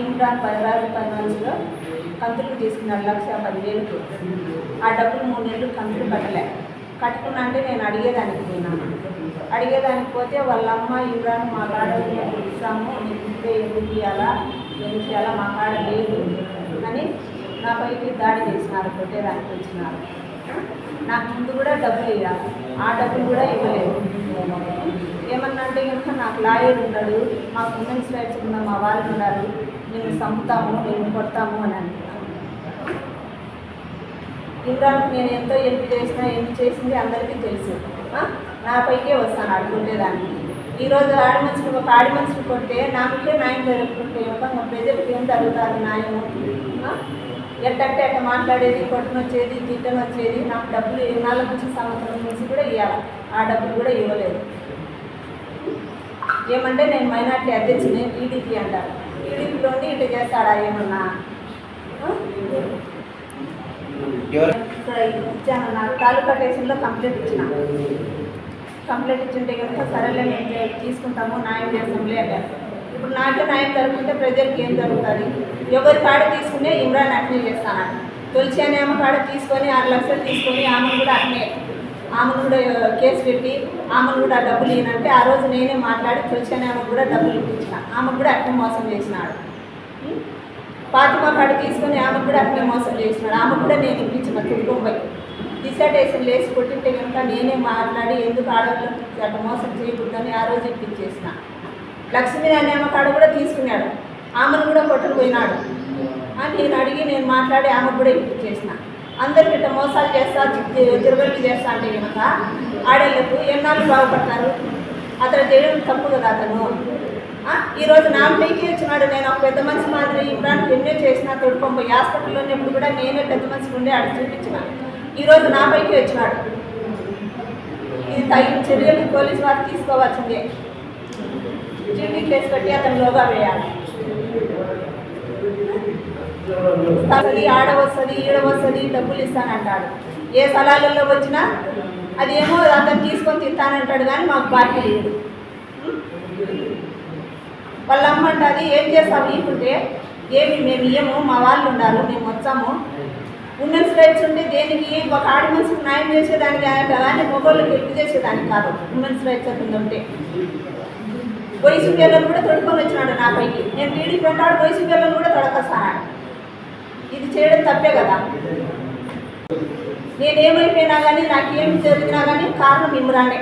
ఇమ్రాన్ బలరాజు ఫైనాన్స్లో కంతులు తీసుకున్నాడు లక్ష పదివేలకు ఆ డబ్బులు మూడు నెలలు కంతులు కట్టలే. కట్టుకున్నా అంటే నేను అడిగేదానికి పోయినాను అడిగేదానికి పోతే వాళ్ళ అమ్మ ఇమ్రాన్ మా కాడ ఇస్తాము నీకు ఎందుకు ఇవ్వాలా ఎందుకు ఇవ్వాలా మా కాడ లేదు అని నా పైకి దాడి చేసినారు కొట్టేదానికి వచ్చినారు. నాకు ముందు కూడా డబ్బులు ఇవ్వాలి ఆ డబ్బులు కూడా ఇవ్వలేదు. ఏమన్నా అంటే కనుక నాకు లాయర్ ఉన్నాడు మాకు ఉమెన్స్ రైట్స్ ఉన్న మా వాళ్ళు ఉన్నారు నేను చంపుతాము నేను కొడతాము అని అంటున్నాను ఇంకా నేను ఎంతో ఎంపి చేసినా ఎంపీ చేసింది అందరికీ తెలుసు. నాపైకే నా పైకే వస్తాను అడుగుంటేదానికి ఈరోజు ఆడి మనుషులు ఒక ఆడి మనుషులు కొడితే నాకే న్యాయం జరుగుతుంటే ఒక ప్రజలకు ఏం జరుగుతుంది న్యాయం? ఎట్టంటే అట్ట మాట్లాడేది కొట్టనొచ్చేది తిట్టనొచ్చేది నాకు డబ్బులు నాలుగు నుంచి సంవత్సరం నుంచి కూడా ఇవ్వాలి ఆ డబ్బులు కూడా ఇవ్వలేదు. ఏమంటే నేను మైనార్టీ అధ్యక్షుని టీడీపీ అంటారు. టీడీపీలోని ఇట్లా చేస్తాడా ఏమన్నా? ఇచ్చాను. నాకు తాలూకా స్టేషన్లో కంప్లైంట్ ఇచ్చిన. కంప్లైంట్ ఇచ్చింటే కనుక సరేలే మేము తీసుకుంటాము న్యాయం చేస్తాంలే అన్నారు ఇప్పుడు నాకే న్యాయం జరుగుతుంటే ప్రజలకు ఏం జరుగుతుంది? ఎవరి కాడ తీసుకునే ఇమ్రాన్ అట్నే చేస్తాను తులసి అనే ఆమె కాడ తీసుకొని ఆరు లక్షలు తీసుకొని ఆమెను కూడా అట్నే ఆమెను కూడా కేసు పెట్టి ఆమెను కూడా డబ్బులు ఇవ్వనంటే ఆ రోజు నేనే మాట్లాడి తులసి అనే ఆమెకు కూడా డబ్బులు ఇప్పించిన. ఆమెకు కూడా అట్నే మోసం చేసినాడు. ఉం? ఫాతిమా కాడ తీసుకొని ఆమెకు కూడా అట్లే మోసం చేసినాడు. ఆమె కూడా నేను ఇప్పించిన తుడుకుంపై డిసర్టేషన్ లేచి కొట్టింటే కనుక నేనే మాట్లాడి ఎందుకు ఆడవాళ్ళకి అట్లా మోసం చేయకూడదని ఆ రోజు ఇప్పించేసిన. లక్ష్మీ అనే ఆమె కాడ కూడా తీసుకున్నాడు. ఆమెను కూడా కొట్టుకుపోయినాడు. అని నేను అడిగి నేను మాట్లాడి ఆమెకు కూడా ఇప్పించేసిన. అందరికీ ఇట్లా మోసాలు చేస్తా తిరగళ్ళు చేస్తా అంటే కనుక ఆడవాళ్ళకు ఎన్నాళ్ళు బాగుపడతారు? అతను చేయడం తప్పు కదా అతను. ఈరోజు నా పైకి వచ్చినాడు. నేను ఒక పెద్ద మనిషి మాదిరి ఇమ్రాన్కి ఎన్నో చేసిన తొడుకొంప హాస్పిటల్లో ఉన్నప్పుడు కూడా నేనే పెద్ద మనిషి ఉండే ఆడ చూపించిన. ఈరోజు నా పైకి వచ్చినాడు. ఇది తగిన చర్యలు పోలీసు వారు తీసుకోవాల్సిందే. చీటీ కేసు కట్టి అతను లోగా వేయాలి. వస్తుంది ఆడ వస్తుంది ఈడ వస్తుంది డబ్బులు ఇస్తానంటాడు. ఏ స్థలాలలో వచ్చినా అదేమో అతను తీసుకొని తింటానంటాడు కానీ మాకు పార్టీ లేదు. వాళ్ళ అమ్మ అంటది ఏం చేస్తాం ఇప్పుంటే ఏమి మేము ఇయ్యము మా వాళ్ళు ఉండాలి మేము వచ్చాము. ఉమెన్స్ రైట్స్ ఉంటే దేనికి? ఒక ఆడ మనిషికి న్యాయం చేసేదానికి ఆయన కానీ మొగోళ్ళకి హెల్ప్ చేసేదానికి కాదు ఉమెన్స్ రైట్స్ అని ఉంటే. వయసు పిల్లలు కూడా తొడుకొని వచ్చినాడు నా పైకి నేను టీడీపీ అంటాడు వయసు పిల్లలు కూడా తొడకొస్తాను. ఇది చేయడం తప్పే కదా. నేనేమైపోయినా కానీ నాకేం జరిగినా కానీ కారణం ఇమ్రానే.